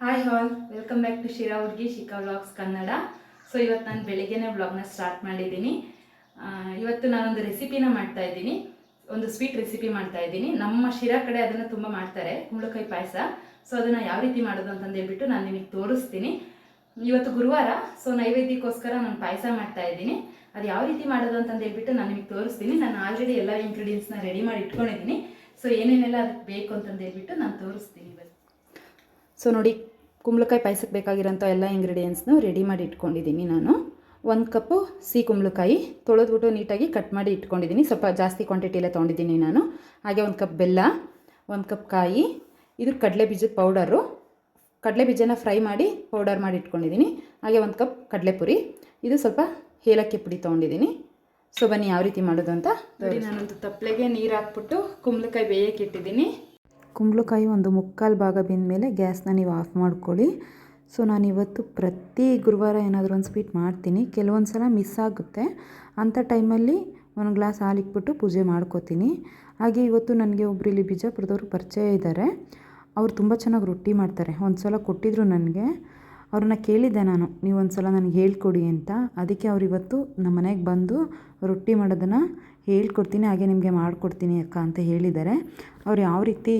Hi all welcome back to Shira ಹುಡುಗಿ Shikha vlogs Kannada so ಇವತ್ತು ನಾನು ಬೆಳಿಗ್ಗೆನೇ ವ್ಲಾಗ್ನ ಸ್ಟಾರ್ಟ್ ಮಾಡಿದ್ದೀನಿ. ಇವತ್ತು ನಾನೊಂದು ರೆಸಿಪಿನ ಮಾಡ್ತಾ ಇದ್ದೀನಿ. ಒಂದು ಸ್ವೀಟ್ ರೆಸಿಪಿ ಮಾಡ್ತಾ ಇದ್ದೀನಿ. ನಮ್ಮ ಶಿರಾ ಕಡೆ ಅದನ್ನು ತುಂಬ ಮಾಡ್ತಾರೆ, ಕುಂಬಳಕಾಯಿ ಪಾಯಸ. ಸೊ ಅದನ್ನು ಯಾವ ರೀತಿ ಮಾಡೋದು ಅಂತಂದು ಹೇಳ್ಬಿಟ್ಟು ನಾನು ನಿಮಗೆ ತೋರಿಸ್ತೀನಿ. ಇವತ್ತು ಗುರುವಾರ ಸೊ ನೈವೇದ್ಯಕ್ಕೋಸ್ಕರ ನಾನು ಪಾಯಸ ಮಾಡ್ತಾ ಇದ್ದೀನಿ. ಅದು ಯಾವ ರೀತಿ ಮಾಡೋದು ಅಂತಂದು ಹೇಳ್ಬಿಟ್ಟು ನಾನು ನಿಮಗೆ ತೋರಿಸ್ತೀನಿ. ನಾನು ಆಲ್ರೆಡಿ ಎಲ್ಲ ಇಂಗ್ರೀಡಿಯೆಂಟ್ಸ್ನ ರೆಡಿ ಮಾಡಿ ಇಟ್ಕೊಂಡಿದ್ದೀನಿ. ಸೊ ಏನೇನೆಲ್ಲ ಅದಕ್ಕೆ ಬೇಕು ಅಂತಂದು ಹೇಳ್ಬಿಟ್ಟು ನಾನು ತೋರಿಸ್ತೀನಿ ಇವತ್ತು. ಸೊ ನೋಡಿ ಕುಂಬಳಕಾಯಿ ಪಾಯಸಕ್ಕೆ ಬೇಕಾಗಿರೋಂಥ ಎಲ್ಲ ಇಂಗ್ರೀಡಿಯೆಂಟ್ಸ್ನು ರೆಡಿ ಮಾಡಿ ಇಟ್ಕೊಂಡಿದ್ದೀನಿ ನಾನು. ಒಂದು ಕಪ್ಪು ಸಿಹಿ ಕುಂಬಳಕಾಯಿ ತೊಳೆದ್ಬಿಟ್ಟು ನೀಟಾಗಿ ಕಟ್ ಮಾಡಿ ಇಟ್ಕೊಂಡಿದ್ದೀನಿ. ಸ್ವಲ್ಪ ಜಾಸ್ತಿ ಕ್ವಾಂಟಿಟಿಯಲ್ಲೇ ತೊಗೊಂಡಿದ್ದೀನಿ ನಾನು. ಹಾಗೆ ಒಂದು ಕಪ್ ಬೆಲ್ಲ, ಒಂದು ಕಪ್ ಕಾಯಿ ಇದು ಕಡಲೆ ಬೀಜದ ಪೌಡರು ಕಡಲೆ ಬೀಜನ ಫ್ರೈ ಮಾಡಿ ಪೌಡರ್ ಮಾಡಿ ಇಟ್ಕೊಂಡಿದ್ದೀನಿ. ಹಾಗೆ ಒಂದು ಕಪ್ ಕಡಲೆಪುರಿ ಇದು ಸ್ವಲ್ಪ ಏಲಕ್ಕಿ ಪುಡಿ ತೊಗೊಂಡಿದ್ದೀನಿ. ಸೊ ಬನ್ನಿ ಯಾವ ರೀತಿ ಮಾಡೋದು ಅಂತ ನೋಡಿ, ನಾನೊಂದು ತಪ್ಪಲೆಗೆ ನೀರು ಹಾಕ್ಬಿಟ್ಟು ಕುಂಬಳಕಾಯಿ ಬೇಯಕ್ಕೆ ಇಟ್ಟಿದ್ದೀನಿ. ಕುಂಬಳಕಾಯಿ ಒಂದು ಮುಕ್ಕಾಲು ಭಾಗ ಬೆಂದಮೇಲೆ ಗ್ಯಾಸ್ನ ನೀವು ಆಫ್ ಮಾಡ್ಕೊಳ್ಳಿ. ಸೊ ನಾನು ಇವತ್ತು ಪ್ರತಿ ಗುರುವಾರ ಏನಾದರೂ ಒಂದು ಸ್ವೀಟ್ ಮಾಡ್ತೀನಿ. ಕೆಲವೊಂದು ಸಲ ಮಿಸ್ ಆಗುತ್ತೆ. ಅಂಥ ಟೈಮಲ್ಲಿ ಒಂದು ಗ್ಲಾಸ್ ಹಾಲಿಕ್ಬಿಟ್ಟು ಪೂಜೆ ಮಾಡ್ಕೋತೀನಿ. ಹಾಗೆ ಇವತ್ತು ನನಗೆ ಒಬ್ಬರು ಇಲ್ಲಿ ಬಿಜಾಪುರದವರು ಪರಿಚಯ ಇದ್ದಾರೆ. ಅವ್ರು ತುಂಬ ಚೆನ್ನಾಗಿ ರೊಟ್ಟಿ ಮಾಡ್ತಾರೆ. ಒಂದು ಸಲ ಕೊಟ್ಟಿದ್ರು ನನಗೆ. ಅವ್ರನ್ನ ಕೇಳಿದ್ದೆ ನಾನು ನೀವು ಒಂದು ಸಲ ನನಗೆ ಹೇಳ್ಕೊಡಿ ಅಂತ. ಅದಕ್ಕೆ ಅವ್ರು ಇವತ್ತು ನಮ್ಮ ಮನೆಗೆ ಬಂದು ರೊಟ್ಟಿ ಮಾಡೋದನ್ನು ಹೇಳ್ಕೊಡ್ತೀನಿ ಹಾಗೆ ನಿಮಗೆ ಮಾಡಿಕೊಡ್ತೀನಿ ಅಕ್ಕ ಅಂತ ಹೇಳಿದ್ದಾರೆ. ಅವ್ರು ಯಾವ ರೀತಿ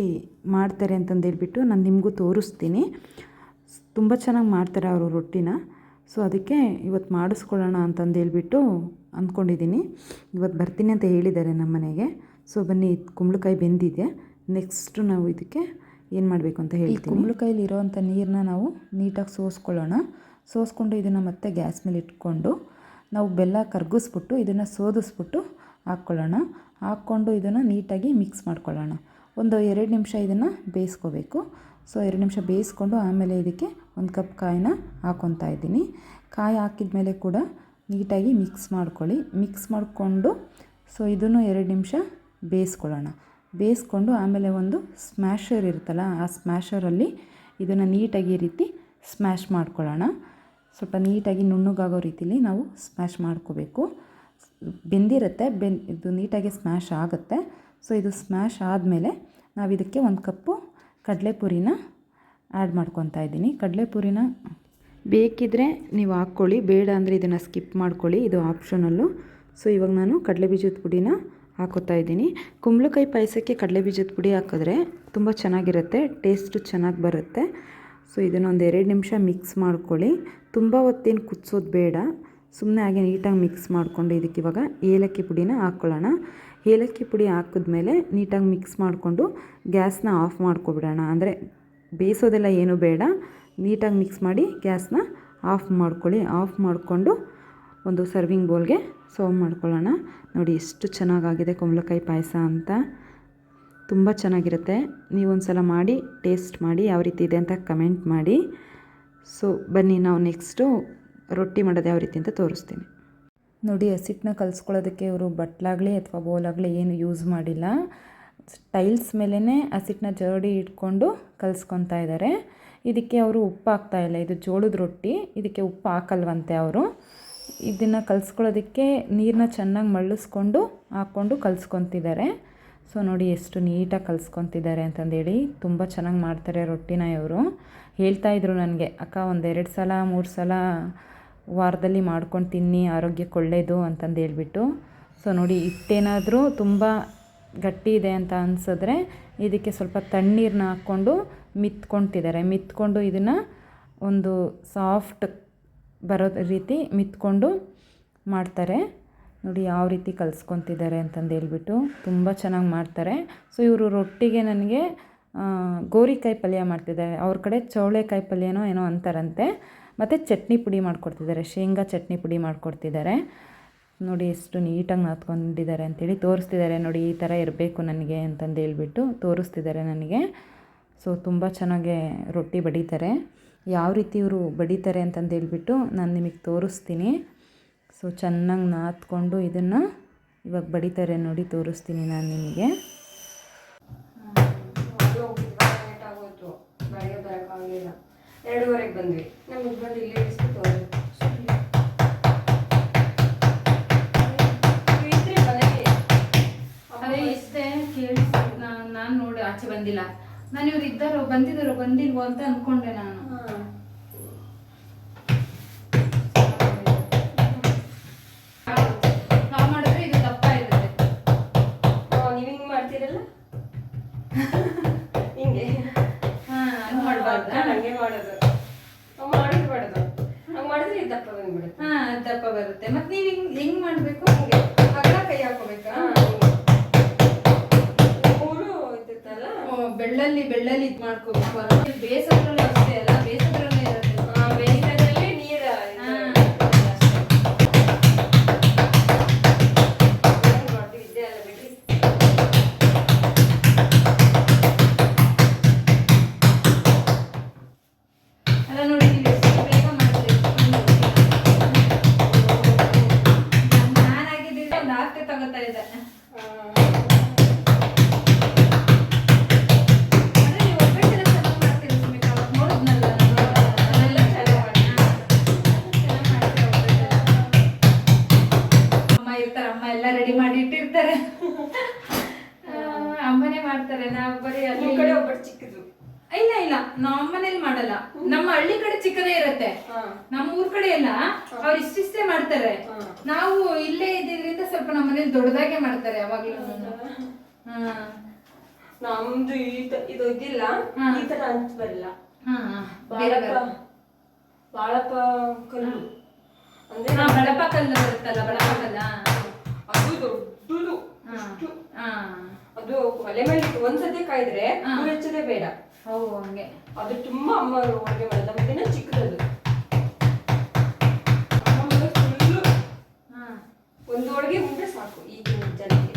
ಮಾಡ್ತಾರೆ ಅಂತಂದು ಹೇಳ್ಬಿಟ್ಟು ನಾನು ನಿಮಗೂ ತೋರಿಸ್ತೀನಿ. ತುಂಬ ಚೆನ್ನಾಗಿ ಮಾಡ್ತಾರೆ ಅವರು ರೊಟ್ಟಿನ. ಸೊ ಅದಕ್ಕೆ ಇವತ್ತು ಮಾಡಿಸ್ಕೊಳ್ಳೋಣ ಅಂತಂದು ಹೇಳ್ಬಿಟ್ಟು ಅಂದ್ಕೊಂಡಿದ್ದೀನಿ. ಇವತ್ತು ಬರ್ತೀನಿ ಅಂತ ಹೇಳಿದ್ದಾರೆ ನಮ್ಮ ಮನೆಗೆ. ಸೊ ಬನ್ನಿ ಕುಂಬಳಕಾಯಿ ಬೆಂದಿದೆ ನೆಕ್ಸ್ಟು ನಾವು ಇದಕ್ಕೆ ಏನು ಮಾಡಬೇಕು ಅಂತ ಹೇಳಿ ಕುಂಬಳಕಾಯಲ್ಲಿ ಇರೋವಂಥ ನೀರನ್ನ ನಾವು ನೀಟಾಗಿ ಸೋಸ್ಕೊಳ್ಳೋಣ. ಸೋಸ್ಕೊಂಡು ಇದನ್ನು ಮತ್ತೆ ಗ್ಯಾಸ್ ಮೇಲೆ ಇಟ್ಕೊಂಡು ನಾವು ಬೆಲ್ಲ ಕರಗಿಸ್ಬಿಟ್ಟು ಇದನ್ನು ಸೋದಿಸ್ಬಿಟ್ಟು ಹಾಕ್ಕೊಳ್ಳೋಣ ಹಾಕ್ಕೊಂಡು ಇದನ್ನು ನೀಟಾಗಿ ಮಿಕ್ಸ್ ಮಾಡ್ಕೊಳ್ಳೋಣ. ಒಂದು ಎರಡು ನಿಮಿಷ ಇದನ್ನು ಬೇಯಿಸ್ಕೋಬೇಕು. ಸೊ ಎರಡು ನಿಮಿಷ ಬೇಯಿಸ್ಕೊಂಡು ಆಮೇಲೆ ಇದಕ್ಕೆ ಒಂದು ಕಪ್ ಕಾಯಿನ ಹಾಕ್ಕೊತಾ ಇದ್ದೀನಿ. ಕಾಯಿ ಹಾಕಿದ ಮೇಲೆ ಕೂಡ ನೀಟಾಗಿ ಮಿಕ್ಸ್ ಮಾಡ್ಕೊಳ್ಳಿ. ಮಿಕ್ಸ್ ಮಾಡಿಕೊಂಡು ಸೊ ಇದನ್ನು ಎರಡು ನಿಮಿಷ ಬೇಯಿಸ್ಕೊಳ್ಳೋಣ. ಬೇಯಿಸ್ಕೊಂಡು ಆಮೇಲೆ ಒಂದು ಸ್ಮ್ಯಾಷರ್ ಇರುತ್ತಲ್ಲ, ಆ ಸ್ಮ್ಯಾಷರಲ್ಲಿ ಇದನ್ನು ನೀಟಾಗಿ ರೀತಿ ಸ್ಮ್ಯಾಶ್ ಮಾಡ್ಕೊಳ್ಳೋಣ. ಸ್ವಲ್ಪ ನೀಟಾಗಿ ನುಣ್ಣಗಾಗೋ ರೀತಿಲಿ ನಾವು ಸ್ಮ್ಯಾಶ್ ಮಾಡ್ಕೋಬೇಕು. ಬೆಂದಿರುತ್ತೆ, ಬೆನ್, ಇದು ನೀಟಾಗಿ ಸ್ಮ್ಯಾಶ್ ಆಗುತ್ತೆ. ಸೊ ಇದು ಸ್ಮ್ಯಾಶ್ ಆದಮೇಲೆ ನಾವು ಇದಕ್ಕೆ ಒಂದು ಕಪ್ಪು ಕಡಲೆಪುರಿನ ಆ್ಯಡ್ ಮಾಡ್ಕೊತಾ ಇದ್ದೀನಿ. ಕಡಲೆಪುರಿನ ಬೇಕಿದ್ದರೆ ನೀವು ಹಾಕ್ಕೊಳ್ಳಿ, ಬೇಡ ಅಂದರೆ ಇದನ್ನು ಸ್ಕಿಪ್ ಮಾಡ್ಕೊಳ್ಳಿ, ಇದು ಆಪ್ಷನಲ್ಲು ಸೊ ಇವಾಗ ನಾನು ಕಡಲೆ ಬೀಜದ ಪುಡಿನ ಹಾಕೋತಾ ಇದ್ದೀನಿ. ಕುಂಬಳಕಾಯಿ ಪಾಯಸಕ್ಕೆ ಕಡಲೆ ಬೀಜದ ಪುಡಿ ಹಾಕಿದ್ರೆ ತುಂಬ ಚೆನ್ನಾಗಿರುತ್ತೆ ಟೇಸ್ಟು ಚೆನ್ನಾಗಿ ಬರುತ್ತೆ. ಸೊ ಇದನ್ನು ಒಂದು ಎರಡು ನಿಮಿಷ ಮಿಕ್ಸ್ ಮಾಡ್ಕೊಳ್ಳಿ. ತುಂಬ ಹೊತ್ತೇನು ಕುದಿಸೋದು ಬೇಡ. ಸುಮ್ಮನೆ ಹಾಗೆ ನೀಟಾಗಿ ಮಿಕ್ಸ್ ಮಾಡಿಕೊಂಡು ಇದಕ್ಕೆ ಇವಾಗ ಏಲಕ್ಕಿ ಪುಡಿನ ಹಾಕ್ಕೊಳ್ಳೋಣ. ಏಲಕ್ಕಿ ಪುಡಿ ಹಾಕಿದ್ಮೇಲೆ ನೀಟಾಗಿ ಮಿಕ್ಸ್ ಮಾಡಿಕೊಂಡು ಗ್ಯಾಸ್ನ ಆಫ್ ಮಾಡ್ಕೊಬಿಡೋಣ. ಅಂದರೆ ಬೇಯಿಸೋದೆಲ್ಲ ಏನು ಬೇಡ. ನೀಟಾಗಿ ಮಿಕ್ಸ್ ಮಾಡಿ ಗ್ಯಾಸ್ನ ಆಫ್ ಮಾಡ್ಕೊಳ್ಳಿ. ಆಫ್ ಮಾಡಿಕೊಂಡು ಒಂದು ಸರ್ವಿಂಗ್ ಬೌಲ್ಗೆ ಸರ್ವ್ ಮಾಡ್ಕೊಳ್ಳೋಣ. ನೋಡಿ ಎಷ್ಟು ಚೆನ್ನಾಗಾಗಿದೆ ಕುಂಬಳಕಾಯಿ ಪಾಯಸ ಅಂತ. ತುಂಬ ಚೆನ್ನಾಗಿರುತ್ತೆ. ನೀವೊಂದು ಸಲ ಮಾಡಿ, ಟೇಸ್ಟ್ ಮಾಡಿ, ಯಾವ ರೀತಿ ಇದೆ ಅಂತ ಕಮೆಂಟ್ ಮಾಡಿ. ಸೊ ಬನ್ನಿ ನಾವು ನೆಕ್ಸ್ಟು ರೊಟ್ಟಿ ಮಾಡೋದು ಯಾವ ರೀತಿ ಅಂತ ತೋರಿಸ್ತೀನಿ. ನೋಡಿ, ಹಸಿಟ್ಟನ್ನ ಕಲಿಸ್ಕೊಳ್ಳೋದಕ್ಕೆ ಇವರು ಬಟ್ಲಾಗಲಿ ಅಥವಾ ಬೋಲಾಗಲಿ ಏನು ಯೂಸ್ ಮಾಡಿಲ್ಲ. ಟೈಲ್ಸ್ ಮೇಲೇ ಹಸಿಟ್ಟನ್ನ ಜರಡಿ ಇಟ್ಕೊಂಡು ಕಲಿಸ್ಕೊತಾ ಇದ್ದಾರೆ. ಇದಕ್ಕೆ ಅವರು ಉಪ್ಪು ಹಾಕ್ತಾ ಇಲ್ಲ. ಇದು ಜೋಳದ ರೊಟ್ಟಿ. ಇದಕ್ಕೆ ಉಪ್ಪು ಹಾಕಲ್ವಂತೆ ಅವರು. ಇದನ್ನು ಕಲಿಸ್ಕೊಳ್ಳೋದಕ್ಕೆ ನೀರನ್ನ ಚೆನ್ನಾಗಿ ಮಳ್ಳಿಸ್ಕೊಂಡು ಹಾಕ್ಕೊಂಡು ಕಲಿಸ್ಕೊತಿದ್ದಾರೆ. ಸೊ, ನೋಡಿ, ಎಷ್ಟು ನೀಟಾಗಿ ಕಲಿಸ್ಕೊತಿದ್ದಾರೆ ಅಂತಂದೇಳಿ ತುಂಬ ಚೆನ್ನಾಗಿ ಮಾಡ್ತಾರೆ ರೊಟ್ಟಿನ ಇವರು. ಹೇಳ್ತಾಯಿದ್ರು ನನಗೆ, ಅಕ್ಕ, ಒಂದೆರಡು ಸಲ, ಮೂರು ಸಲ ವಾರದಲ್ಲಿ ಮಾಡ್ಕೊಂಡು ತಿನ್ನಿ, ಆರೋಗ್ಯಕ್ಕೆ ಒಳ್ಳೆಯದು ಅಂತಂದು ಹೇಳ್ಬಿಟ್ಟು. ಸೊ ನೋಡಿ, ಹಿಟ್ಟೇನಾದರೂ ತುಂಬ ಗಟ್ಟಿ ಇದೆ ಅಂತ ಅನಿಸಿದ್ರೆ ಇದಕ್ಕೆ ಸ್ವಲ್ಪ ತಣ್ಣೀರನ್ನ ಹಾಕ್ಕೊಂಡು ಮಿತ್ಕೊಳ್ತಿದ್ದಾರೆ. ಮಿತ್ಕೊಂಡು ಇದನ್ನು ಒಂದು ಸಾಫ್ಟ್ ಬರೋ ರೀತಿ ಮಿತ್ಕೊಂಡು ಮಾಡ್ತಾರೆ. ನೋಡಿ, ಯಾವ ರೀತಿ ಕಲಿಸ್ಕೊತಿದ್ದಾರೆ ಅಂತಂದು ಹೇಳ್ಬಿಟ್ಟು ತುಂಬ ಚೆನ್ನಾಗಿ ಮಾಡ್ತಾರೆ. ಸೊ ಇವರು ರೊಟ್ಟಿಗೆ ನನಗೆ ಗೋರಿಕಾಯಿ ಪಲ್ಯ ಮಾಡ್ತಿದ್ದಾರೆ. ಅವ್ರ ಕಡೆ ಚೌಳೆಕಾಯಿ ಪಲ್ಯನೋ ಏನೋ ಅಂತಾರಂತೆ. ಮತ್ತು ಚಟ್ನಿ ಪುಡಿ ಮಾಡಿಕೊಡ್ತಿದ್ದಾರೆ. ಶೇಂಗಾ ಚಟ್ನಿ ಪುಡಿ ಮಾಡಿಕೊಡ್ತಿದ್ದಾರೆ. ನೋಡಿ ಎಷ್ಟು ನೀಟಾಗಿ ನಾದ್ಕೊಂಡಿದ್ದಾರೆ ಅಂತೇಳಿ ತೋರಿಸ್ತಿದ್ದಾರೆ. ನೋಡಿ ಈ ಥರ ಇರಬೇಕು ನನಗೆ ಅಂತಂದು ಹೇಳ್ಬಿಟ್ಟು ತೋರಿಸ್ತಿದ್ದಾರೆ ನನಗೆ. ಸೊ, ತುಂಬ ಚೆನ್ನಾಗಿ ರೊಟ್ಟಿ ಬಡಿತಾರೆ. ಯಾವ ರೀತಿ ಇವರು ಬಡಿತಾರೆ ಅಂತಂದು ಹೇಳ್ಬಿಟ್ಟು ನಾನು ನಿಮಗೆ ತೋರಿಸ್ತೀನಿ. ಸೊ, ಚೆನ್ನಾಗಿ ನಾದ್ಕೊಂಡು ಇದನ್ನು ಇವಾಗ ಬಡಿತಾರೆ ನೋಡಿ ತೋರಿಸ್ತೀನಿ ನಾನು ನಿಮಗೆ. ಎರಡೂವರೆಗೆ ಬಂದ್ವಿ. ನಮಗೆ ಬಂದು ಇಲ್ಲೇ ಬಿಸ್ಕಿಟ್ ಅದೇ ಇಷ್ಟೇ ಕೇಳಿಸ್ ನಾನು ನೋಡಿ ಆಚೆ ಬಂದಿಲ್ಲ. ನಾನು ಇವ್ರು ಇದ್ದಾರೋ ಬಂದಿದ್ದಾರೋ ಬಂದಿಲ್ವೋ ಅಂತ ಅನ್ಕೊಂಡೆ ನಾನು. ಬಳಪ ಕಲ್ಲು ಬರುತ್ತಲ್ಲ ಬಳಪ ಅದು ದೊಡ್ಡದು ಅಷ್ಟು. ಹಾ. ಅದು ಒಲೆ ಮೇಲೆ ಒಂದ್ಸತಿ ಕಾಯ್ದ್ರೆ ಹಾ. ನೀರ್ ಬೇಡ. ಓ ಹಂಗೆ. ಅದು ತುಂಬಾ ಅಮ್ಮ ಅಡುಗೆ ಮಾಡಲ್ಲ ಮತ್ತಿನ ಚಿಕ್ಕದದು. ಹಾ. ಒಂದು ಹೋಳಿಗೆ ಉಂಡ್ರೆ ಸಾಕು ಈಗಿನ ಜನಕ್ಕೆ.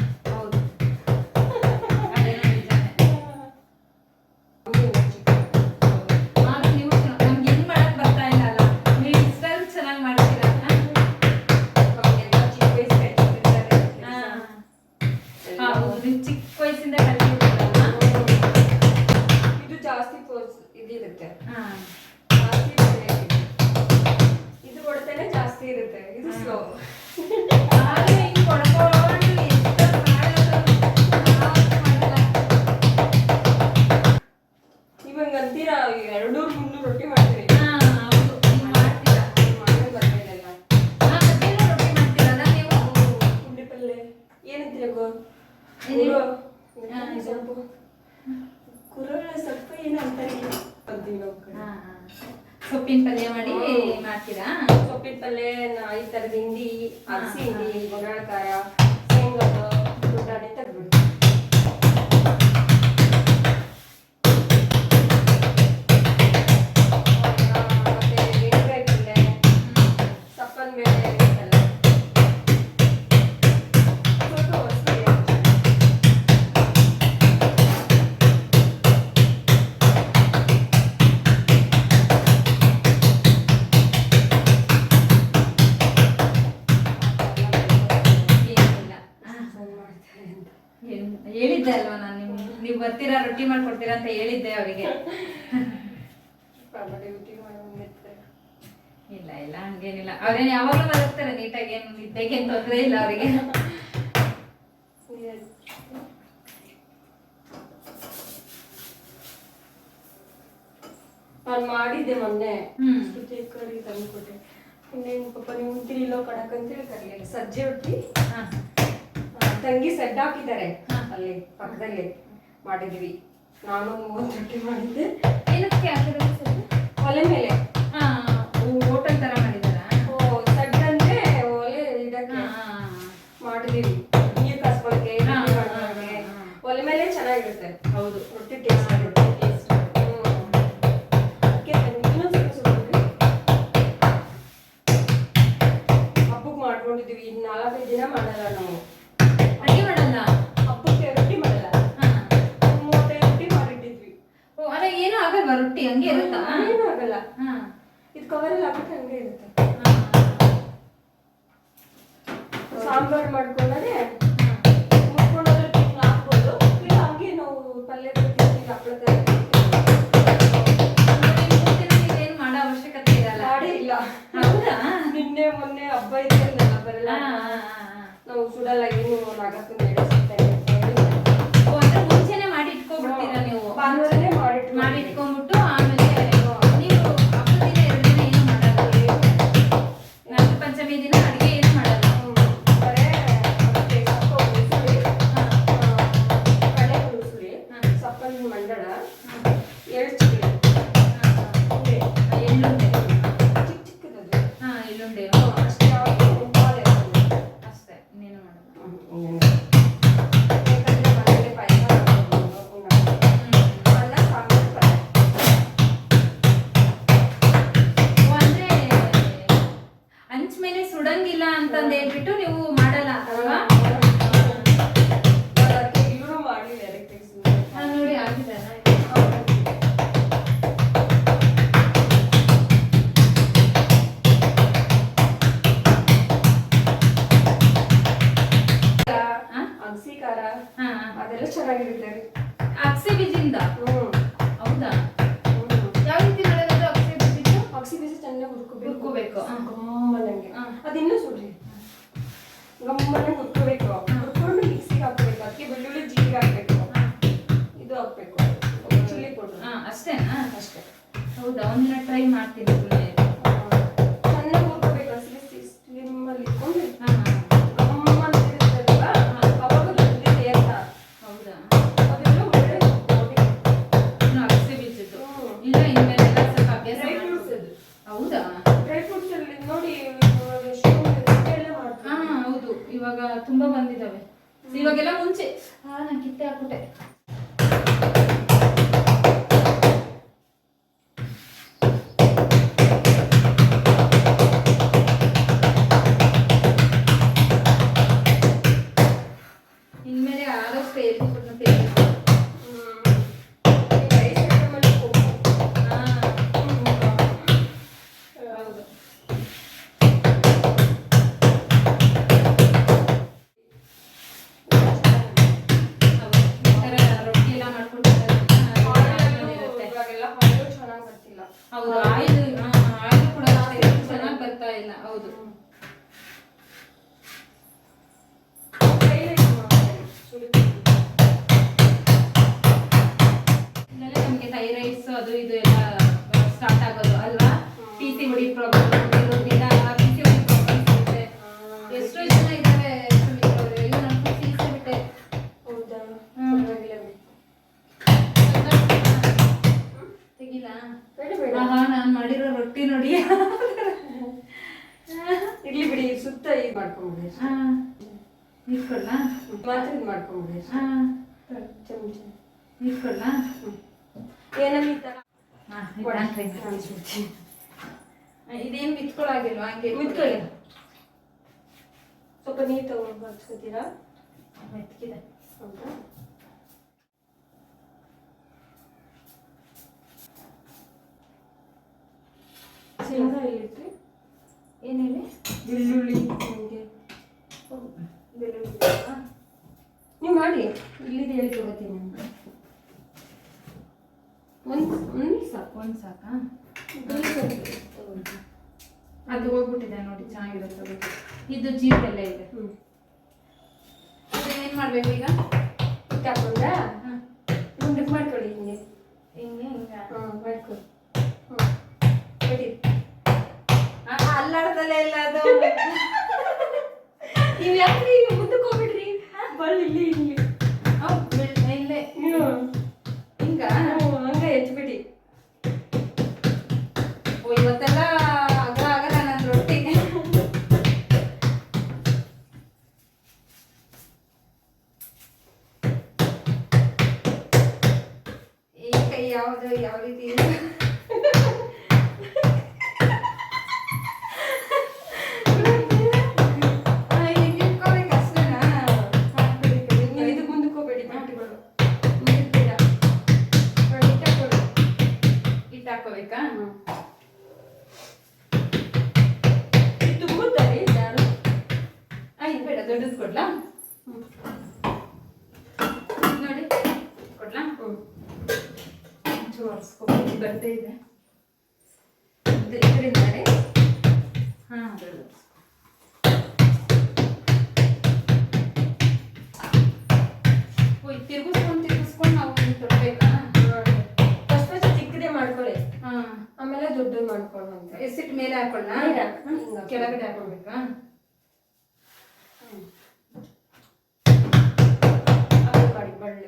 ಕೊಡ್ತೀರಾ ಅಂತ ಹೇಳಿದ್ದೆ ಅವರಿಗೆ. ಇಲ್ಲ ಇಲ್ಲ ಹಂಗೇನಿಲ್ಲ. ಅವ್ರೇನು ಯಾವಾಗಲೂ ಬರುತ್ತಾರೆ ನೀಟಾಗಿ ಏನು ನಿದ್ದೆಗೇನು ತೊಂದರೆ ಇಲ್ಲ ಅವರಿಗೆ. ನಾನು ಮಾಡಿದ್ದೆ ಮೊನ್ನೆ. ತಂದ್ಕೊಟ್ಟೆ. ಇನ್ನೇನು ಪಾಪ ನೀವು ಉಂತಿರಿಲ್ಲೋ ಕಡಕಂತೇಳಿ ಕರಿಯಲ್ಲ ಸಜ್ಜೆ ಹುಟ್ಟಿ ತಂಗಿ ಸೆಡ್ ಹಾಕಿದ್ದಾರೆ ಅಲ್ಲಿ ಪಕ್ಕದಲ್ಲಿ ಮಾಡಿದ್ವಿ ನಾನು ಮೂವತ್ತು ರೊಟ್ಟಿ ಮಾಡಿದ್ದೆ. ಏನಕ್ಕೆ ಒಲೆ ಮೇಲೆ. ಹೋಟೆಲ್ ಥರ ಮಾಡಿದಾರ ಓ ಸಡ್ ಅಂದರೆ ಒಲೆ ಇದಕ್ಕೆ ಮಾಡಿದೀವಿ ನೀರು ಕಾಸ್ಕೊಳ್ಳೋಕೆ ಒಲೆ ಮೇಲೆ ಚೆನ್ನಾಗಿರುತ್ತೆ. ಹೌದು. ರೊಟ್ಟಿ ಟೇಸ್ಟ್ ಇರಲ್ವಾ ರೊಟ್ಟಿ ಹಂಗೆ ಇರುತ್ತಾ? ಏನು ಆಗಲ್ಲ. ಹಾ. ಇದು ಕವರಲ್ಲಿ ಹಾಕಿದ್ರೆ ಹಂಗೆ ಇರುತ್ತೆ. ಸಾಂಬಾರ್ ಮಾಡ್ಕೊಂಡ್ರೆ ಮುಚ್ಕೊಂಡೋದ್ರೆ ತಿಂಗಳು ಹಾಕ್ಬೋದು. ಇಲ್ಲ ಹಂಗೆ ನಾವು ಪಲ್ಯ ತಿಂಗಳಿಗೆ ಹಾಕ್ಲತ್ತೆ ಏನು ಮಾಡೋ ಅವಶ್ಯಕತೆ ಇರಲ್ಲ. ಮಾಡೇ ಇಲ್ಲ. ಹೌದಾ? ನಿನ್ನೆ ಮೊನ್ನೆ ಹಬ್ಬ ಇದೆ ಅಂದಲ್ಲ ಬರಲ್ಲ ನಾವು ಸುಡಲ್ಲ ಏನು ಮಾಡಕ್ಕೆ ಸಪ್ಪಲ್ಲಿ ಮಂಡಳ ಎರಡು ಚಿಕ್ಕ ಚೆನ್ನಾಗಿರುತ್ತೆ. ಅಕ್ಸಿ ಬೀಜಿಂದ? ಹೌದಾ? ಯಾವ ರೀತಿ ಮಾಡೋದು ಅಕ್ಸಿ ಬೀಜ ಅಕ್ಸಿ ಬೀಜ ಚೆನ್ನಾಗಿ ಹುರ್ಕೋಬೇಕು. ಹುರ್ಕೋಬೇಕು. ಗಮ್ಮನಂಗೆ. ಅದಿನ್ನೂ ಸುಡ್ರಿ. ಗಮ್ಮನೆ ಹುರ್ಕೋಬೇಕು. ಹುರ್ಕೊಂಡು ಮಿಕ್ಸಿಗೆ ಹಾಕ್ಬೇಕು ಅದಕ್ಕೆ ಬೆಳ್ಳುಳ್ಳಿ ಜೀರಿಗೆ ಹಾಕ್ಬೇಕು. ಇದು ಹಾಕ್ಬೇಕು. Chilli powder. ಹಾಂ ಅಷ್ಟೇನಾ ಅಷ್ಟೇ. ಹೌದಾ? ಒಂದಿನ ಟ್ರೈ ಮಾಡ್ತೀನಿ ಚೆನ್ನಾಗಿ ಹುರ್ಕೋಬೇಕು. ಅಸಿ ಸ್ಲಿಮ್ಮಲ್ಲಿ ಇವಾಗೆಲ್ಲ ಮುಂಚೆ. ಹಾ ನಾನು ಕಿತ್ತೆ ಹಾಕ್ಬಿಟ್ಟೆ ಅದು ಇದು ಎಲ್ಲ ಸ್ಟಾರ್ಟ್ ಆಗೋದು ಅಲ್ವಾ? P C O D problem ಇರೋದ್ರಿಂದ P C O D problem ಇರುತ್ತೆ ಎಷ್ಟೋ ಜನ ಇದ್ದಾರೆ. ಅಯ್ಯೋ ನಾನು ಹೌದಾ? ಆಹಾ ಮಾಡಿರೋ ರೊಟ್ಟಿ ನೋಡಿ. ಇರ್ಲಿ ಬಿಡಿ ಸುತ್ತ ಈಗ ಮಾಡ್ಕೊಂಬಿಡಿ ಹಾಂ. ಇಟ್ಕೊಳ್ಳ ಮಾತ್ರ ಮಾಡ್ಕೊಂಬಿಡಿ. ಹಾ. ಚಮಚ. ಇಟ್ಕೊಳ್ಳ ಏನಲ್ಲಿ. ಇಟ್ಕೊಂಡ್ರೆ ಇದೇನು ಬಿತ್ಕೊಳಾಗಿಲ್ವಾ ಹಂಗೆ ಮಿತ್ಕೊಳ್ಳಿ ಸ್ವಲ್ಪ ನೀರು ತಗೊಂಡು ಹಚ್ಕೋತೀರಾ ಮೆತ್ಕಿದೆ. ಹೌದಾ? ಏನೇನು ಎಲ್ಲಿಟ್ರಿ? ಏನು ಹೇಳಿ? ಬೆಳ್ಳುಳ್ಳಿ. ನಿಮಗೆ ಬೆಳ್ಳುಳ್ಳಿ? ನೀವು ಮಾಡಿ ಇಲ್ಲಿದೆ ಹೇಳಿ ತಗೋತೀನಿ. ನಿಮ್ಗೆ ಒಂದು ಒಂದು ಸಾಕು ಒಂದು ಸಾಕಾ? ಅದು ಹೋಗ್ಬಿಟ್ಟಿದೆ ನೋಡಿ ಚೆನ್ನಾಗಿರುತ್ತೆ ಇದು ಜೀಪ್ ಎಲ್ಲ ಇದೆ. ಏನ್ ಮಾಡ್ಬೇಕು ಈಗ? ಹಾ. ಮುಂದಕ್ಕೆ ಮಾಡ್ಕೊಳ್ಳಿ ಹಿಂಗೆ. ಹಿಂಗೆ ಹಿಂಗ. ಹಾಂ ಮಾಡ್ಕೊಳ್ಳಿ ಹ್ಞೂ ಬಿಡಿ ಆ, ಅಲ್ಲಾಡ್ದಲೇ ಇಲ್ಲ ಅದು. ಒರೆಸ್ಕೊಬೇಕು ಗಡ್ಡೆ ಇದೆ. ಇದು ಇದರಿಂದ ಮಾಡಿ ಹಾ ಓ ತಿರ್ಗಿಸ್ಕೊಂಡು ತಿರ್ಗಿಸ್ಕೊಂಡು ನಾವು ತೊಡ್ಬೇಕಾ ಫಸ್ಟ್ ಫಸ್ಟ್ ಚಿಕ್ಕದೇ ಮಾಡ್ಕೊಳ್ಳಿ. ಹಾ. ಆಮೇಲೆ ದೊಡ್ಡದು ಮಾಡ್ಕೊಳ್ಳೋ ಅಂತ. ಎಸಿಟ್ ಮೇಲೆ ಹಾಕೊಳ್ಳ. ಕೆಳಗಡೆ ಹಾಕೊಳ್ಬೇಕಾ? ಅದು ಮಾಡಿ ಬಳ್ಳಿ.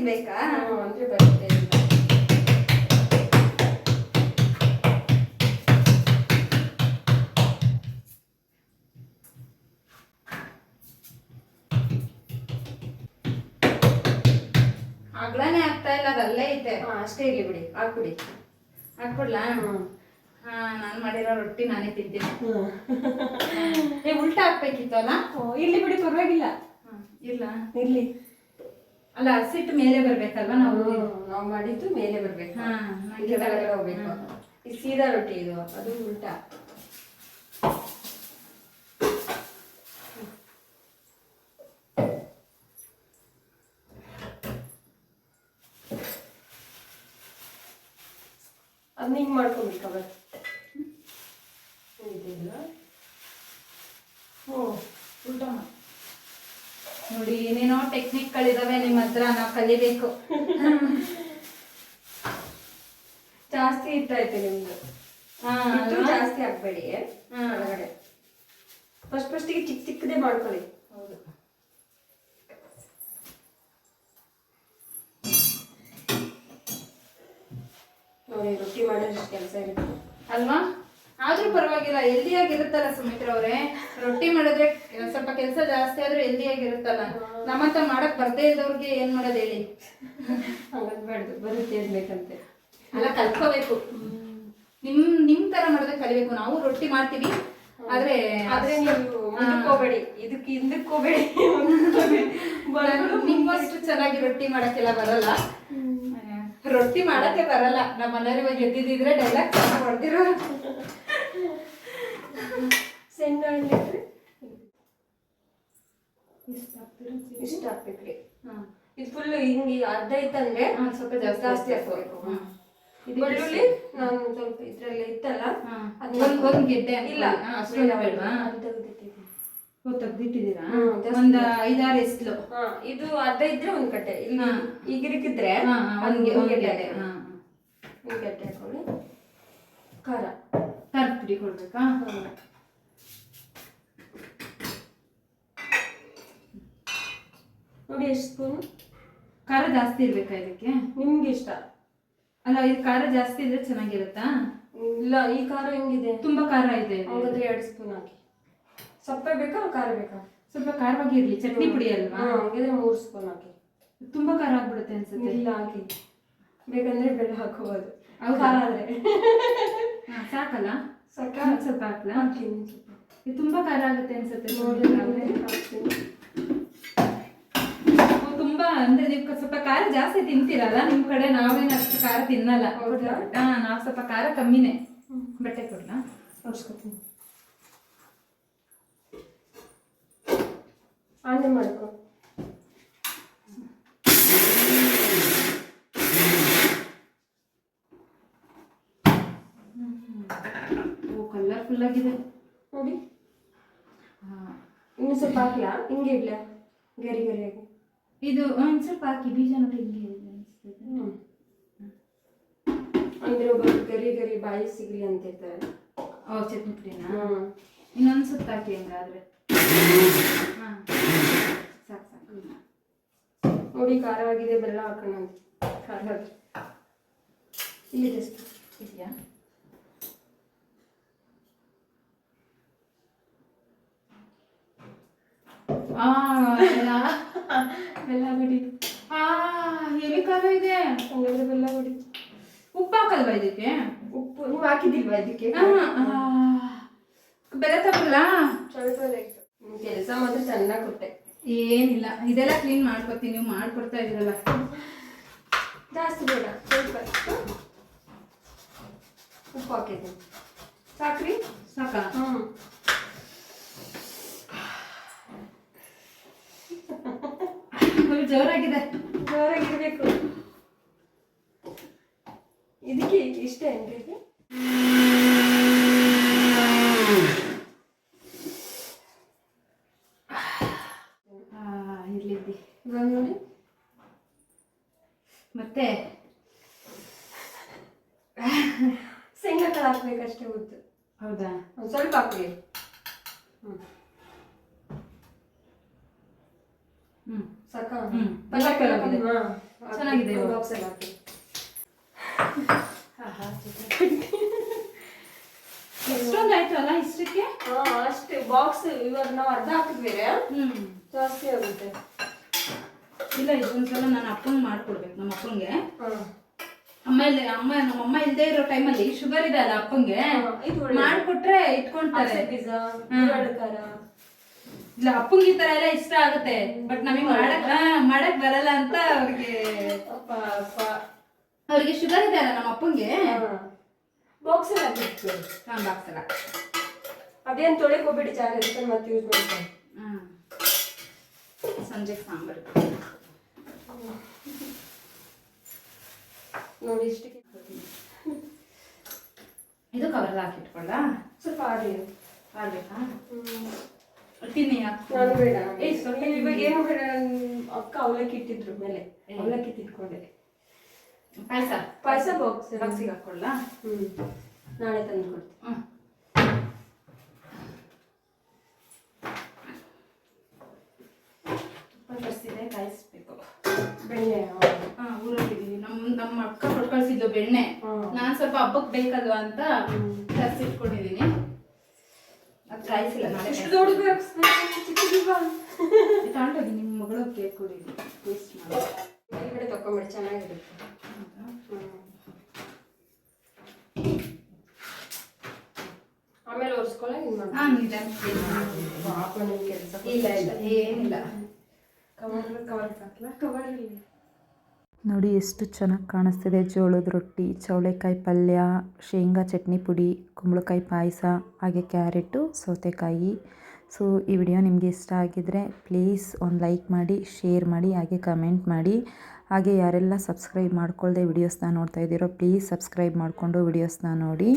ಹ್ಮ್, ಅಂದ್ರೆ ಬರುತ್ತೆ. ಆಗ್ತಾ ಇಲ್ಲ ಅದಲ್ಲೇ ಐತೆ ಅಷ್ಟೇ ಇಲ್ಲಿ ಬಿಡಿ. ಹಾಕ್ಬಿಡಿ. ಹಾಕ್ಬಿಡ್ಲಾ? ನಾನು ಹಾ ನಾನ್ ಮಾಡಿರೋ ರೊಟ್ಟಿ ನಾನೇ ತಿಂತೀನಿ. ಏ ಉಲ್ಟಾ ಹಾಕ್ಬೇಕಿತ್ತು ಇಲ್ಲಿ ಬಿಡಿ ಪರವಾಗಿಲ್ಲ. ಇಲ್ಲ. ಇರ್ಲಿ. ಅಲ್ಲ ಹಸಿಟ್ಟು ಮೇಲೆ ಬರ್ಬೇಕಲ್ವಾ ನಾವು? ನಾವು ಮಾಡಿದ್ದು ಮೇಲೆ ಬರ್ಬೇಕು. ಹಾ, ಇಲ್ಲಿ ಕೆಳಗಡೆ ಹೋಗ್ಬೇಕು. ಇದು ಸೀದಾ ರೊಟ್ಟಿ ಇದು ಅದು ಉಲ್ಟಾ. ಅದನ್ನ ಹಿಂಗ್ ಮಾಡ್ಕೊಬೇಕು ಅವ ಇದೆಲ್ಲ ಹ್ಞೂ ಉಲ್ಟಾ ಮಾಡು. ನೋಡಿ ಏನೇನೋ ಟೆಕ್ನಿಕ್ಗಳಿದಾವೆ ನಿಮ್ಮ ಹತ್ರ ನಾವು ಕಲಿಬೇಕು. ಜಾಸ್ತಿ ಇಟ್ಟಾಯ್ತು ನಿಮ್ದು? ಜಾಸ್ತಿ ಹಾಕ್ಬೇಡಿ. ಒಳಗಡೆ. ಫಸ್ಟ್ ಫಸ್ಟಿಗೆ ಚಿಕ್ಕ ಚಿಕ್ಕದೇ ಮಾಡ್ಕೊಳ್ಳಿ. ಹೌದು. ನೋಡಿ ರೊಟ್ಟಿ ಮಾಡೋಷ್ಟು ಕೆಲಸ ಇರುತ್ತೆ. ಅಲ್ವಾ? ಆದ್ರೂ ಪರವಾಗಿಲ್ಲ ಹೆಲ್ದಿಯಾಗಿರುತ್ತಲ್ಲ ಸುಮಿತ್ರ ಅವರೇ? ರೊಟ್ಟಿ ಮಾಡಿದ್ರೆ ಸ್ವಲ್ಪ ಕೆಲಸ ಜಾಸ್ತಿ ಆದ್ರೂ ಹೆಲ್ದಿಯಾಗಿರುತ್ತಲ್ಲ ನಮ್ಮಂತ ಮಾಡಕ್ ಬರ್ದೇ ಇದ್ದವ್ರಿಗೆ ಏನ್ ಮಾಡೋದು ಹೇಳಿ? ಬರುತ್ತೆ ಇರ್ಬೇಕಂತೆ. ಅಲ್ಲ ಕಲ್ತ್ಕೋಬೇಕು. ನಿಮ್ ನಿಮ್ ತರ ಮಾಡೋದೇ ಕಲಿಬೇಕು. ನಾವು ರೊಟ್ಟಿ ಮಾಡ್ತೀವಿ ಆದ್ರೆ ಆದ್ರೆ ನೀವು ಇದಕ್ ಹೋಗ್ಬೇಡಿ. ಇದಕ್ಕೆ ಹಿಂದಕ್ಕೆ ಹೋಗ್ಬೇಡಿ. ನಿಮ್ಮಷ್ಟು ಚೆನ್ನಾಗಿ ರೊಟ್ಟಿ ಮಾಡಕ್ಕೆಲ್ಲ ಬರಲ್ಲ. ರೊಟ್ಟಿ ಮಾಡಕ್ಕೆ ಬರಲ್ಲ. ನಮ್ಮ ಮನೆಯವ್ರಿಗೆ ಎದ್ದಿದ್ರೆ ಡೈಲಾಗ್ ಚೆನ್ನಾಗಿ ಹೊಡೆದಿರೋ ಸಣ್ಣ ಹಣ್ಣಿದ್ರೆ ಇಷ್ಟ ಹಾಕ್ಬೇಕ್ರಿ ಇದು ಫುಲ್ ಹಿಂಗೆ ಅರ್ಧ ಇತ್ತಂದ್ರೆ ಸ್ವಲ್ಪ ಜಾಸ್ತಿ ಹಾಕ್ಬೇಕು. ಬೆಳ್ಳುಳ್ಳಿ ನಾನು ಸ್ವಲ್ಪ ಇದ್ರಲ್ಲಿ ಇತ್ತಲ್ಲ ಒಂದು ಗೆಡ್ಡೆ ಇಲ್ಲ. ತೆಗ್ದಿಟ್ಟಿದ್ದೀರಾ? ಒಂದು ಐದಾರು ಎಸ್ಲು. ಇದು ಅರ್ಧ ಇದ್ರೆ ಒಂದ್ ಕಟ್ಟೆ ಇಲ್ಲ. ಈಗ ಇರಿಕಿದ್ರೆ ಒಂದ್ ಒಂದ್ ಗೆಡ್ಡೆ ಒಂದ್ ಗೆಡ್ಡೆ ಹಾಕೊಳ್ಳಿ ಖಾರ. ಖಾರ ಪುಡಿ ಕೊಡ್ಬೇಕಾ ನೋಡಿ ಎಷ್ಟು? ಸ್ಪೂನು ಖಾರ ಜಾಸ್ತಿ ಇರಬೇಕಾ ಇದಕ್ಕೆ? ನಿಮ್ಗೆ ಇಷ್ಟ? ಅಲ್ಲ ಇದು ಖಾರ ಜಾಸ್ತಿ ಇದ್ರೆ ಚೆನ್ನಾಗಿರುತ್ತಾ? ಇಲ್ಲ ಈ ಖಾರ ಹೆಂಗಿದೆ? ತುಂಬಾ ಖಾರ ಇದೆ. ಹಂಗಾದ್ರೆ ಎರಡು ಸ್ಪೂನ್ ಹಾಕಿ. ಸಪ್ಪೆ ಬೇಕಾ ಖಾರ ಬೇಕಾ? ಸ್ವಲ್ಪ ಖಾರವಾಗಿ ಇರಲಿ. ಚಟ್ನಿ ಪುಡಿ ಅಲ್ವಾ? ಹಂಗಿದ್ರೆ ಮೂರು ಸ್ಪೂನ್ ಹಾಕಿ. ತುಂಬಾ ಖಾರ ಆಗ್ಬಿಡುತ್ತೆ ಅನ್ಸುತ್ತೆ. ಇಲ್ಲ ಹಾಕಿ ಬೇಕಂದ್ರೆ ಬೆಲ್ಲ ಹಾಕೋಬೋದು ಅವು ಖಾರ ಆದ್ರೆ. ಸಾಕಲ್ಲ? ಸಾಕ? ಸ್ವಲ್ಪ ಹಾಕಲ್ಲ ಹಾಕಿ ಸ್ವಲ್ಪ. ಇದು ತುಂಬಾ ಖಾರ ಆಗುತ್ತೆ ಅನ್ಸುತ್ತೆ. ನೋಡಿ ಸುಮ್ನೆ ನೋಡಿ, ಹಾಕ್ತೀನಿ. ಓ, ತುಂಬಾ ಅಂದ್ರೆ ನೀವು ಸ್ವಲ್ಪ ಖಾರ ಜಾಸ್ತಿ ತಿಂತೀರಲ್ಲ ನಿಮ್ ಕಡೆ ನಾವೇನು ಅಷ್ಟು ಖಾರ ತಿನ್ನಲ್ಲ? ಹಾ ನಾವ್ ಸ್ವಲ್ಪ ಖಾರ ಕಮ್ಮಿನೇ. ಬಟ್ಟೆ ಕೊಡ್ಲಾ? ಹೊಡ್ಸ್ಕೊತೀನಿ ಆನೆ ಮಾಡ್ಕೊ. ಓ ಕಲರ್ಫುಲ್ ಆಗಿದೆ. ನೋಡಿ. ಇನ್ನು ಸ್ವಲ್ಪ ಹಾಕ್ಲಾ? ಹಿಂಗೆ ಇಡ್ಲಾ? ಗರಿ ಗರಿಯಾಗಿ. ಇದು ಒಂದು ಸ್ವಲ್ಪ ಹಾಕಿ ಬೀಜ ನೋಡಿ ಹಿಂಗೆ ಇದೆ ಅನ್ಸ್ತದೆ. ಹ್ಮ್. ಅಂದ್ರೆ ಒಬ್ಬರು ಗರಿ ಗರಿ ಬಾಯಿ ಸಿಗ್ಲಿ ಅಂತ ಹೇಳ್ತಾರೆ ಓ ಚಟ್ನಿ ಪುಡಿನ ಇನ್ನೊಂದು ಸುತ್ತ ಹಾಕಿ ಹಂಗಾದ್ರೆ. ಹಾ. ಸಾಕು ಸಾಕು. ನೋಡಿ ಖಾರವಾಗಿದೆ ಬೆಲ್ಲ ಹಾಕೋಣ ಖಾರ ಹಾಕಿ ಇಲ್ಲಿ ಇದೆಯಾ? ಆ ಎಲ್ಲ ಬೆಲ್ಲ ಬಿಡಿ ಆ ಹೆವಿ ಖಾರ ಇದೆ? ಹಂಗಾದ್ರೆ ಬೆಲ್ಲ ಬಿಡಿ ಉಪ್ಪು ಹಾಕಲ್ವಾ ಇದಕ್ಕೆ? ಉಪ್ಪು ನೀವು ಹಾಕಿದಿಲ್ವಾ ಇದಕ್ಕೆ? ಆ, ಆ. ಬೆಲೆ ತಗೊಳ್ಳ? ಸ್ವಲ್ಪ ಕೆಲಸ ಮಾತ್ರ ಚೆನ್ನಾಗಿ ಕೊಟ್ಟೆ. ಏನಿಲ್ಲ ಇದೆಲ್ಲ ಕ್ಲೀನ್ ಮಾಡ್ಕೊತೀನಿ ನೀವು ಮಾಡ್ಕೊಡ್ತಾ ಇದ್ರಲ್ಲ ಜಾಸ್ತಿ ಬೇಡ ಸ್ವಲ್ಪ. ಉಪ್ಪು ಹಾಕಿದ್ದೀನಿ. ಸಾಕ್ರಿ? ಸಾಕಾ? ಹ್ಮ್ ಫುಲ್ ಜೋರಾಗಿದೆ. ಜೋರಾಗಿರ್ಬೇಕು. ಇದಕ್ಕೆ ಇಷ್ಟ ಏನ್ರಿ ಇರ್ಲಿದ್ದಿ ಇವಾಗ ನೋಡಿ. ಮತ್ತೆ? ಶೇಂಗಾ ಕಾಳು ಹಾಕ್ಬೇಕಷ್ಟೇ ಉದ್ದು ಹೌದಾ? ಒಂದು ಸ್ವಲ್ಪ ಹಾಕ್ಬೇಕು ಹ್ಞೂ ಹ್ಮ್. ಸಾಕ? ಹ್ಮ್. ಚೆನ್ನಾಗಿದೆ. ಬಾಕ್ಸ್ ಅಲ್ಲಿ ಹಾಕಿ. ಎಷ್ಟೊಂದು ಆಯ್ತು ಅಲ್ಲ ಇಷ್ಟಕ್ಕೆ ಅಷ್ಟೇ. ಬಾಕ್ಸ್ ಇವಾಗ ನಾವು ಅರ್ಧ ಹಾಕಿದ್ಮೇಲೆ ಹ್ಮ್. ಜಾಸ್ತಿ ಆಗುತ್ತೆ. ಇಲ್ಲ ಇದೊಂದ್ಸಲ ನಾನು ಅಪ್ಪಂಗೆ ಮಾಡ್ಕೊಡ್ಬೇಕು ನಮ್ಮ ಅಪ್ಪಂಗೆ. ಅಮ್ಮ ಇಲ್ಲ ಅಮ್ಮ ನಮ್ಮ ಅಮ್ಮ ಇಲ್ದೇ ಇರೋ ಟೈಮಲ್ಲಿ ಶುಗರ್ ಇದೆ ಅಲ್ಲ ಅಪ್ಪಂಗೆ. ಮಾಡ್ಕೊಟ್ರೆ ಇಟ್ಕೊಂತಾರೆ. ಬೀಜ ಹ್ಮ್. ಖಾರ. ಇಲ್ಲ ಅಪ್ಪಂಗೆ ಈ ತರ ಎಲ್ಲ ಇಷ್ಟ ಆಗುತ್ತೆ. ಬಟ್ ನಮಗೆ ಮಾಡಕ್ ಹಾ, ಮಾಡಕ್ ಬರಲ್ಲ ಅಂತ ಅವ್ರಿಗೆ ಅವ್ರಿಗೆ ಶುಗರ್ ಇದೆ ಅಲ್ಲ ನಮ್ಮ ಅಪ್ಪಂಗೆ. ಬಾಕ್ಸ್ ಅಲ್ಲಿ ಬಿಟ್ಟು ಹಾ ಬಾಕ್ಸಲ್ಲ ಅದೇನ್ ತೊಳೆಕ್ ಹೋಗ್ಬೇಡಿ ಜಾಗ ಇರುತ್ತೆ ಮತ್ತೆ ಯೂಸ್ ಮಾಡ್ತಾರೆ ಹ್ಮ್ ಸಂಜೆ ಸಾಂಬಾರು. ನೋಡಿ ಇಷ್ಟಕ್ಕೆ ಇದು ಕವರ್ ಹಾಕಿಟ್ಕೊಳ್ಳ ಸ್ವಲ್ಪ ಆಗಲಿ ಆಗ್ಬೇಕಾ? ತಿನ್ನಿ ನಾನು ಬೇಡ. ಏ, ಸ್ವಲ್ಪ ಇವಾಗ ಏನು ಬೇಡ? ಅಕ್ಕ ಅವಲಕ್ಕಿ ಇಟ್ಟಿದ್ರು ಮೇಲೆ. ಅವಲಕ್ಕಿ ತಿನ್ಕೊಂಡೆ ಪಾಯಸ? ಪಾಯಸ ಬಾಕ್ಸ್ ಬಾಕ್ಸಿಗೆ ಹಾಕೊಳ್ಳ ಹ್ಮ್. ನಾಳೆ ತಂದು ಕೊಡ್ತೀನಿ. ತುಪ್ಪ ತರಿಸಿದೆ ಕಾಯಿಸ್ಬೇಕು. ಬೆಣ್ಣೆ ಹಾಂ. ಊರಲ್ಲಿದ್ದೀವಿ. ನಮ್ಮ ನಮ್ಮ ಅಕ್ಕ ಕೊಟ್ಟು ಕಳ್ಸಿದ್ದು ಬೆಣ್ಣೆ ನಾನು ಸ್ವಲ್ಪ ಹಬ್ಬಕ್ಕೆ ಬೇಕಲ್ವಾ ಅಂತ. ತರಿಸಿಟ್ಕೊಂಡಿದ್ದೀನಿ. ಅದು ಇಲ್ಲ ನಾಳೆ ಇಷ್ಟು ದೊಡ್ಡ ಚಿಕ್ಕದಿಲ್ವಾ ತಗೊಂಡೋಗಿ ನಿಮ್ಮ ಮಗಳು ಕೇಕ್ ಕೊಡಿ ಟೇಸ್ಟ್ ಮಾಡಿ. ಮೇಲ್ಗಡೆ ತಕೊಂಬಿಡಿ ಚೆನ್ನಾಗಿರುತ್ತೆ. ಆಮೇಲೆ ಒರೆಸ್ಕೊಳ್ಳ ನಿಧಾನ ಕೆಲಸ. ಇಲ್ಲ ಇಲ್ಲ ಏನಿಲ್ಲ. Cover cover ಹಾಕ್ಲಾ? ಕವರ್ ಇಲ್ಲ. ನೋಡಿ ಎಷ್ಟು ಚೆನ್ನಾಗಿ ಕಾಣಿಸ್ತಿದೆ. ಜೋಳದ ರೊಟ್ಟಿ, ಚೌಳೆಕಾಯಿ ಪಲ್ಯ, ಶೇಂಗಾ ಚಟ್ನಿ ಪುಡಿ, ಕುಂಬಳಕಾಯಿ ಪಾಯಸ, ಹಾಗೆ ಕ್ಯಾರೆಟು, ಸೌತೆಕಾಯಿ. ಸೊ, ಈ ವಿಡಿಯೋ ನಿಮಗೆ ಇಷ್ಟ ಆಗಿದ್ದರೆ ಪ್ಲೀಸ್ ಒಂದು ಲೈಕ್ ಮಾಡಿ, ಶೇರ್ ಮಾಡಿ, ಹಾಗೆ ಕಮೆಂಟ್ ಮಾಡಿ. ಹಾಗೆ ಯಾರೆಲ್ಲ ಸಬ್ಸ್ಕ್ರೈಬ್ ಮಾಡ್ಕೊಳ್ಳದೆ ವಿಡಿಯೋಸ್ನ ನೋಡ್ತಾ ಇದ್ದೀರೋ ಪ್ಲೀಸ್ ಸಬ್ಸ್ಕ್ರೈಬ್ ಮಾಡಿಕೊಂಡು ವಿಡಿಯೋಸ್ನ ನೋಡಿ.